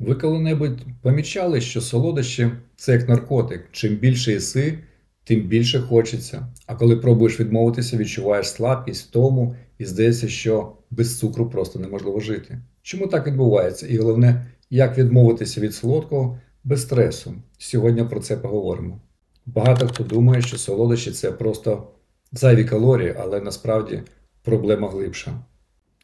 Ви коли-небудь помічали, що солодощі це як наркотик. Чим більше їси, тим більше хочеться. А коли пробуєш відмовитися, відчуваєш слабкість, втому і здається, що без цукру просто неможливо жити. Чому так відбувається? І головне, як відмовитися від солодкого без стресу. Сьогодні про це поговоримо. Багато хто думає, що солодощі це просто зайві калорії, але насправді проблема глибша.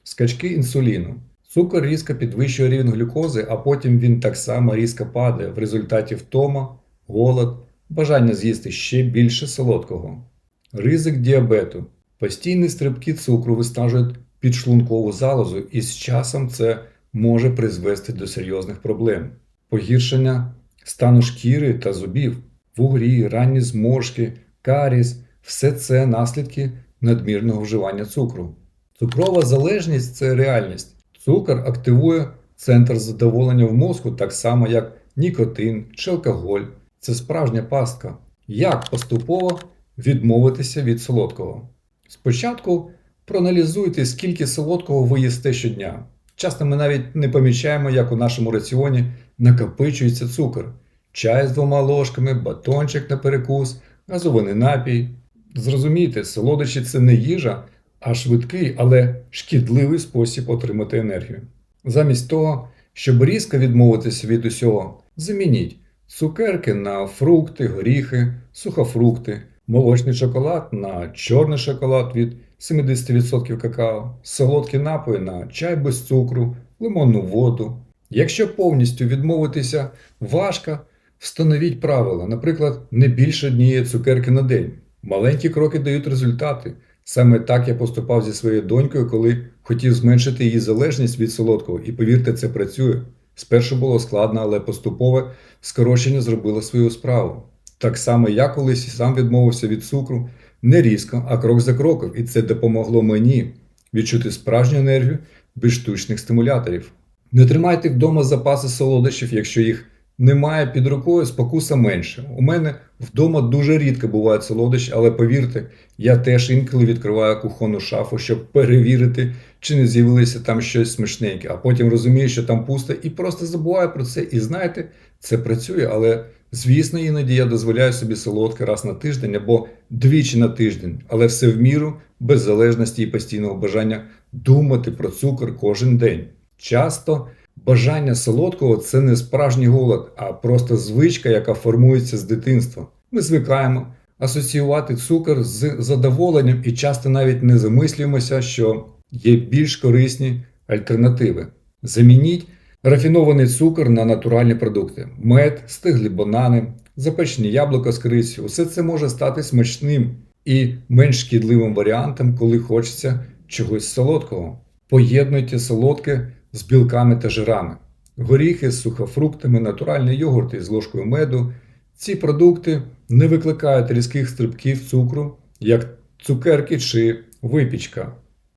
Скачки інсуліну. Цукор різко підвищує рівень глюкози, а потім він так само різко падає. В результаті втома, голод, бажання з'їсти ще більше солодкого. Ризик діабету. Постійні стрибки цукру виснажують підшлункову залозу, і з часом це може призвести до серйозних проблем. Погіршення стану шкіри та зубів, вугрі, ранні зморшки, каріс все це наслідки надмірного вживання цукру. Цукрова залежність це реальність. Цукор активує центр задоволення в мозку так само, як нікотин чи алкоголь. Це справжня пастка. Як поступово відмовитися від солодкого? Спочатку проаналізуйте, скільки солодкого ви їсте щодня. Часто ми навіть не помічаємо, як у нашому раціоні накопичується цукор. Чай з двома ложками, батончик на перекус, газований напій. Зрозумійте, солодощі це не їжа, а швидкий, але шкідливий спосіб отримати енергію. Замість того, щоб різко відмовитися від усього, замініть цукерки на фрукти, горіхи, сухофрукти, молочний шоколад на чорний шоколад від 70% какао, солодкі напої на чай без цукру, лимонну воду. Якщо повністю відмовитися важко, встановіть правила, наприклад, не більше однієї цукерки на день. Маленькі кроки дають результати. Саме так я поступав зі своєю донькою, коли хотів зменшити її залежність від солодкого, і повірте, це працює. Спершу було складно, але поступове скорочення зробило свою справу. Так само я колись сам відмовився від цукру не різко, а крок за кроком, і це допомогло мені відчути справжню енергію без штучних стимуляторів. Не тримайте вдома запаси солодощів, якщо їх немає під рукою, спокуса менше. У мене вдома дуже рідко бувають солодощі, але повірте, я теж інколи відкриваю кухонну шафу, щоб перевірити, чи не з'явилося там щось смачненьке, а потім розумію, що там пусто, і просто забуваю про це. І знаєте, це працює, але звісно, іноді я дозволяю собі солодке раз на тиждень або двічі на тиждень, але все в міру, без залежності і постійного бажання думати про цукор кожен день. Часто бажання солодкого це не справжній голод, а просто звичка, яка формується з дитинства. Ми звикаємо асоціювати цукор з задоволенням і часто навіть не замислюємося, що є більш корисні альтернативи. Замініть рафінований цукор на натуральні продукти: мед, стиглі банани, запечені яблука з корицею. Усе це може стати смачним і менш шкідливим варіантом, коли хочеться чогось солодкого. Поєднуйте солодке з білками та жирами. Горіхи з сухофруктами, натуральні йогурти з ложкою меду. Ці продукти не викликають різких стрибків цукру, як цукерки чи випічка.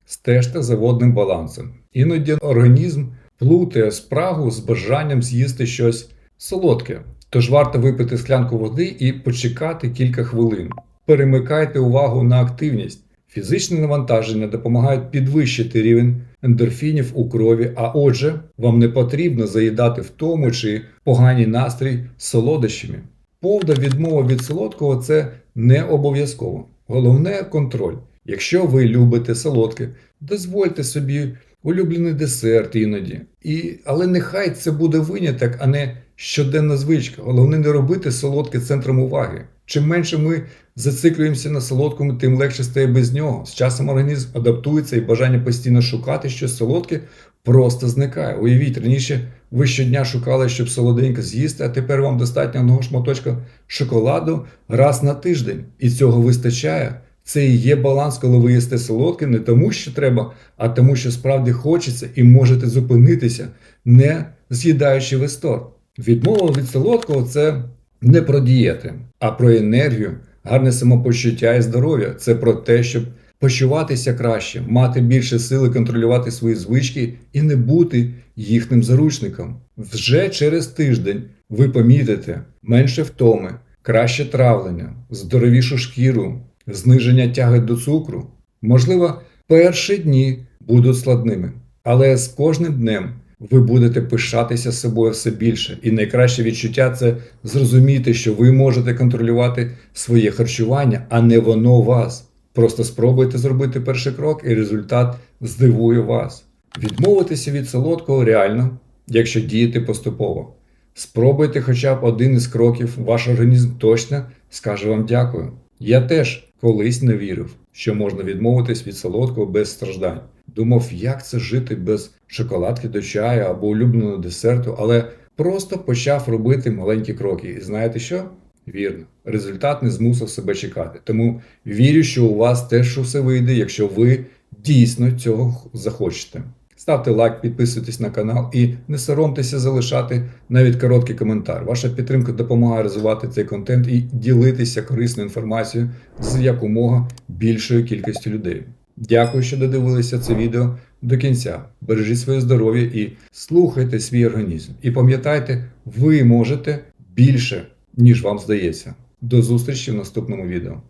Стежте за водним балансом. Іноді організм плутає спрагу з бажанням з'їсти щось солодке. Тож варто випити склянку води і почекати кілька хвилин. Перемикайте увагу на активність. Фізичне навантаження допомагають підвищити рівень ендорфінів у крові, а отже, вам не потрібно заїдати втому чи поганий настрій солодощами. Повна відмова від солодкого це не обов'язково. Головне контроль. Якщо ви любите солодке, дозвольте собі улюблений десерт іноді. І, але нехай це буде виняток, а не щоденна звичка. Головне не робити солодке центром уваги. Чим менше ми зациклюємося на солодкому, тим легше стає без нього. З часом організм адаптується і бажання постійно шукати щось солодке просто зникає. Уявіть, раніше ви щодня шукали, щоб солоденько з'їсти, а тепер вам достатньо одного шматочка шоколаду раз на тиждень. І цього вистачає. Це і є баланс, коли ви їсте солодке, не тому, що треба, а тому, що справді хочеться, і можете зупинитися, не з'їдаючи весь. Відмова від солодкого це не про дієти, а про енергію, гарне самопочуття і здоров'я. Це про те, щоб почуватися краще, мати більше сили контролювати свої звички і не бути їхнім заручником. Вже через тиждень ви помітите менше втоми, краще травлення, здоровішу шкіру, зниження тяги до цукру. Можливо, перші дні будуть складними, але з кожним днем ви будете пишатися собою все більше. І найкраще відчуття це зрозуміти, що ви можете контролювати своє харчування, а не воно вас. Просто спробуйте зробити перший крок, і результат здивує вас. Відмовитися від солодкого реально, якщо діяти поступово. Спробуйте хоча б один із кроків, ваш організм точно скаже вам дякую. Я теж колись не вірив, що можна відмовитись від солодкого без страждань. Думав, як це жити без шоколадки до чаю або улюбленого десерту, але просто почав робити маленькі кроки. І знаєте що? Вірно, результат не змусив себе чекати. Тому вірю, що у вас теж усе вийде, якщо ви дійсно цього захочете. Ставте лайк, підписуйтесь на канал і не соромтеся залишати навіть короткий коментар. Ваша підтримка допомагає розвивати цей контент і ділитися корисною інформацією з якомога більшою кількістю людей. Дякую, що додивилися це відео до кінця. Бережіть своє здоров'я і слухайте свій організм. І пам'ятайте, ви можете більше, ніж вам здається. До зустрічі в наступному відео.